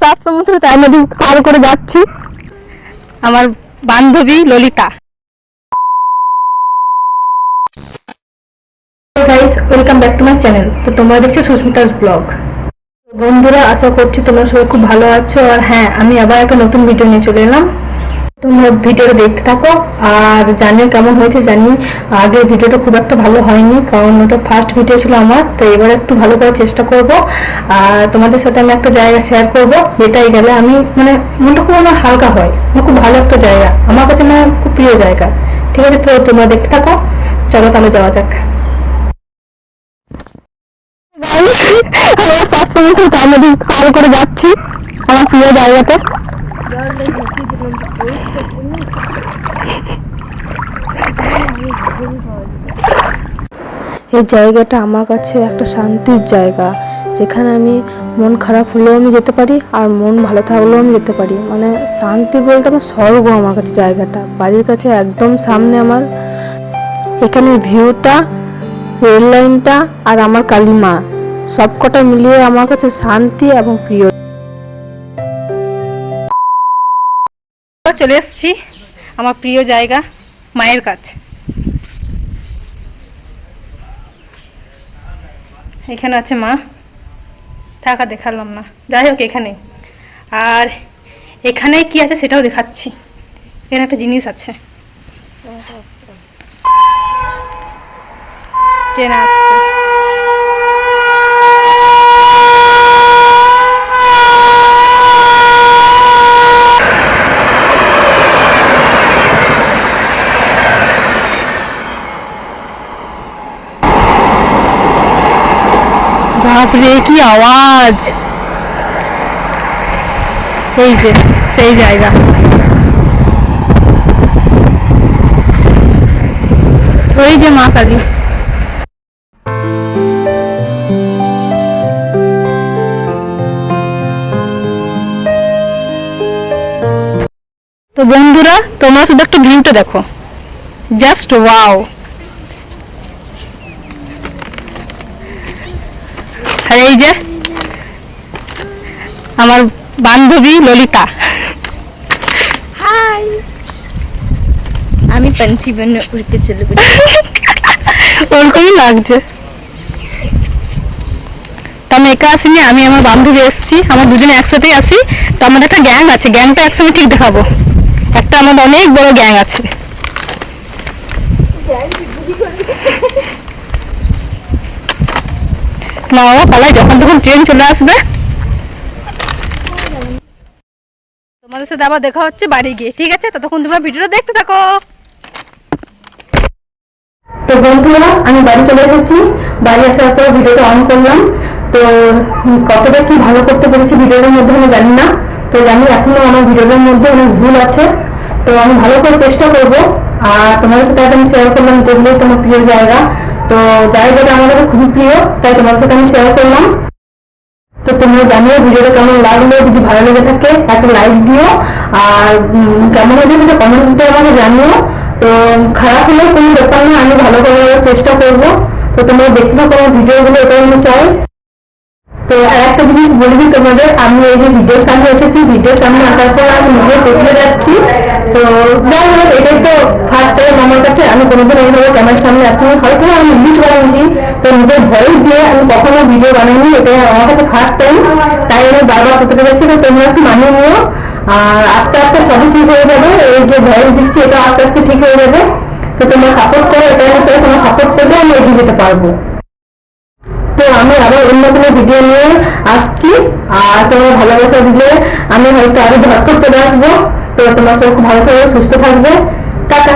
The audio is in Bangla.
সাত সমুদ্র তার নদী পার করে যাচ্ছি। আমার বান্ধবী Lalita. Guys welcome back to my channel তো তোমরা দেখছ সুস্মিতাস ব্লগ। বন্ধুরা, আশা করছি তোমরা সবাই খুব ভালো আছো। আর হ্যাঁ আমি আবার একটা নতুন ভিডিও নিয়ে চলে এলাম। তোমরা ভিডিওটা দেখতে থাকো আর জানিও কেমন হয়েছে জানি আগের ভিডিওটা খুব একটা ভালো হয়নি কারণ ওটা ফার্স্ট ভিডিও ছিল আমার তো এবার একটু ভালো করার চেষ্টা করব। আর তোমাদের সাথে আমি একটা জায়গা শেয়ার করব যেটাই গেলে আমি মানে মনটা খুব আমার হালকা হয় মানে খুব ভালো একটা জায়গা। আমার কাছে মানে খুব প্রিয় জায়গা। ঠিক আছে তো তোমরা দেখতে থাকো। চলো তাহলে যাওয়া যাক। আমরা তার নদী পার করে যাচ্ছি আমার প্রিয় জায়গাতে। এই জায়গাটা আমার কাছে একটা শান্তির জায়গা, যেখানে আমি মন খারাপ হলেও আমি যেতে পারি আর মন ভালো থাকলেও আমি যেতে পারি। মানে শান্তি বলতে আমার স্বর্গ আমার কাছে জায়গাটা, বাড়ির কাছে একদম সামনে আমার। এখানে ভিউটা, রেল লাইনটা আর আমার কালিমা, সবকটা মিলিয়ে আমার কাছে শান্তি এবং প্রিয়। চলে এসেছি, আমার প্রিয় জায়গা, মায়ের কাছে। এখানে আছে মা। থাকা দেখালাম না। যাই হোক এখানে। আর এখানে কি আছে সেটাও দেখাচ্ছি। এখানে একটা জিনিস আছে। ট্রেন আসছে। বাপরে কি আওয়াজ এই যে সেই জায়গা ওই যে মা কালী তো বন্ধুরা তোমরা শুধু একটু ভিউটা দেখো জাস্ট ওয়াও আর এই যে আমার বান্ধবী ললিতা। হাই আমি পাঞ্চি বন্য উড়তে চলে গেছি ওরকমই লাগছে। তা আমি একা আসিনি আমি আমার বান্ধবী এসেছি আমার দুজনে একসাথে আসি তো আমাদের একটা গ্যাং আছে গ্যাংটা একসঙ্গে ঠিক দেখাবো। একটা আমাদের অনেক বড় গ্যাং আছে। না ও পালাই, যখন তখন ট্রেন চলে আসবে। তোমাদের সাথে আবার দেখা হচ্ছে বাড়ি গিয়ে, ঠিক আছে? ততক্ষণ তোমরা ভিডিওটা দেখতে থাকো। তো বন্ধুরা আমি বাড়ি চলে এসেছি। বাড়ি আসার পর ভিডিওটা অন করলাম। তো কতটা কি ভালো করতে পেরেছি ভিডিওটার মধ্যে আমি জানি না। তো জানি এখনও আমার ভিডিওটার মধ্যে অনেক ভুল আছে। তো আমি ভালো করে চেষ্টা করব। আর তোমাদের সাথে আমি শেয়ার করলাম, দেখলেই তোমার প্রিয় জায়গা। তো জায়গাটা কাছে খুবই প্রিয়, তাই তোমাদের সাথে আমি শেয়ার করলাম। তো তোমরা জানিও ভিডিওটা কেমন লাগল, যদি ভালো লেগে থাকে, একটা লাইক দিও। আর কেমন হয়েছে সেটা কমেন্টে আমাকে জানিও। তো, খারাপ হলেও কোনো ব্যাপার না, আমি ভালো করার চেষ্টা করব। তো তোমরা দেখতে থাকো আমার ভিডিওগুলো, এটাই আমি চাই। তো আর একটা জিনিস বলে দিই তোমাদের, আমি এই যে ভিডিওর সামনে এসেছি ভিডিওর সামনে আসার পর আমি নিজে দেখতে যাচ্ছি। তো যাই হোক, এটাই তো ফার্স্ট টাইম আমার কাছে, আমি কোনোদিন এইভাবে ক্যামেরার আসিনি হয়তো আমি ইংলিশ বানিয়েছি তো নিজের ভয়েস দিয়ে আমি কখনো ভিডিও বানাইনি, এটাই আমার কাছে ফার্স্ট টাইম তাই আমি বারবার করতে যাচ্ছি, তো তোমরা একটু মানিয়ে নিও। আর আস্তে আস্তে সবই ঠিক হয়ে যাবে, এই যে ভয়েস দিচ্ছি, এটা আস্তে আস্তে ঠিক হয়ে যাবে। তো তোমরা সাপোর্ট করো, এটাই চাই তোমরা সাপোর্ট করলে আমি এগিয়ে যেতে পারব। তো আমি আবার অন্য কোনো ভিডিও নিয়ে আসছি। আর তোমার ভালোবাসা দিলে আমি হয়তো আরও ঝটপট চলে আসব। তো তোমরা খুব ভালো থাকবে সুস্থ থাকবে। টাটা।